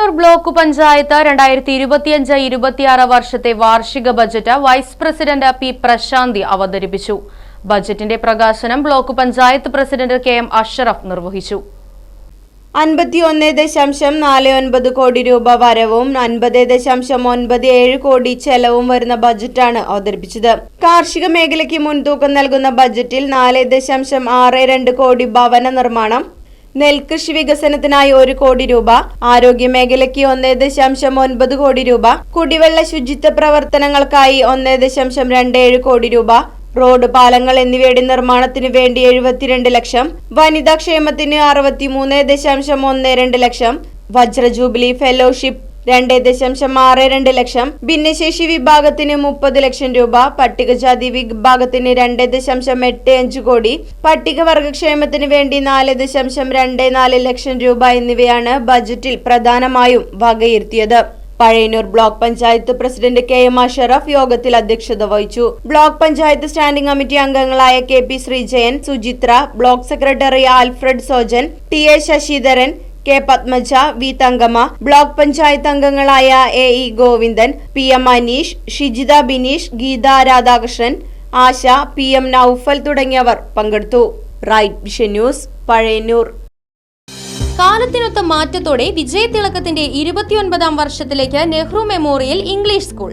Pazhayannur block panchayat രണ്ടായിരത്തി ഇരുപത്തിയഞ്ച് ഇരുപത്തിയാറ് വർഷത്തെ വാർഷിക budget vice president P Prasanthi അവതരിപ്പിച്ചു. ബജറ്റിന്റെ പ്രകാശനം block panchayat president K M Ashraf നിർവഹിച്ചു. അൻപത്തിയൊന്ന് ദശാംശം നാല് ഒൻപത് കോടി രൂപ വരവും അൻപത് ദശാംശം ഒൻപത് ഏഴ് കോടി ചെലവും വരുന്ന ബജറ്റാണ് അവതരിപ്പിച്ചത്. കാർഷിക മേഖലയ്ക്ക് മുൻതൂക്കം നൽകുന്ന ബജറ്റിൽ നാല് ദശാംശം ആറ് രണ്ട് കോടി ഭവന നിർമ്മാണം നെൽകൃഷി വികസനത്തിനായി ഒരു കോടി രൂപ ആരോഗ്യ മേഖലയ്ക്ക് ഒന്നേ ദശാംശം ഒൻപത് കോടി രൂപ കുടിവെള്ള ശുചിത്വ പ്രവർത്തനങ്ങൾക്കായി ഒന്നേ ദശാംശം രണ്ട് ഏഴ് കോടി രൂപ റോഡ് പാലങ്ങൾ എന്നിവയുടെ നിർമ്മാണത്തിന് വേണ്ടി എഴുപത്തിരണ്ട് ലക്ഷം വനിതാ ക്ഷേമത്തിന് അറുപത്തിമൂന്ന് ദശാംശം ഒന്ന് രണ്ട് ലക്ഷം വജ്ര ജൂബിലി ഫെലോഷിപ്പ് രണ്ട് ദശാംശം ആറ് രണ്ട് ലക്ഷം. ഭിന്നശേഷി വിഭാഗത്തിന് മുപ്പത് ലക്ഷം രൂപ. പട്ടികജാതി വിഭാഗത്തിന് രണ്ട് ദശാംശം എട്ട് അഞ്ച് കോടി. പട്ടികവർഗക്ഷേമത്തിന് വേണ്ടി നാല് ദശാംശം രണ്ട് നാല് ലക്ഷം രൂപ എന്നിവയാണ് ബജറ്റിൽ പ്രധാനമായും വകയിരുത്തിയത്. Pazhayannur block panchayat president K M Ashraf യോഗത്തിൽ അധ്യക്ഷത വഹിച്ചു. ബ്ലോക്ക് പഞ്ചായത്ത് സ്റ്റാൻഡിംഗ് കമ്മിറ്റി അംഗങ്ങളായ K P Sreejayan Suchitra block secretary Alfred Sojan T A Sasidharan K Padmaja V Thankamma block panchayat അംഗങ്ങളായ A E Govindan P M Aneesh Shijitha Bineesh Geetha Radhakrishnan Asha P M Noufal തുടങ്ങിയവർ പങ്കെടുത്തു. Right vision news Pazhayannur. കാലത്തിനൊത്ത മാറ്റത്തോടെ വിജയതിളക്കത്തിന്റെ ഇരുപത്തിയൊൻപതാം വർഷത്തിലേക്ക് Nehru memorial English school.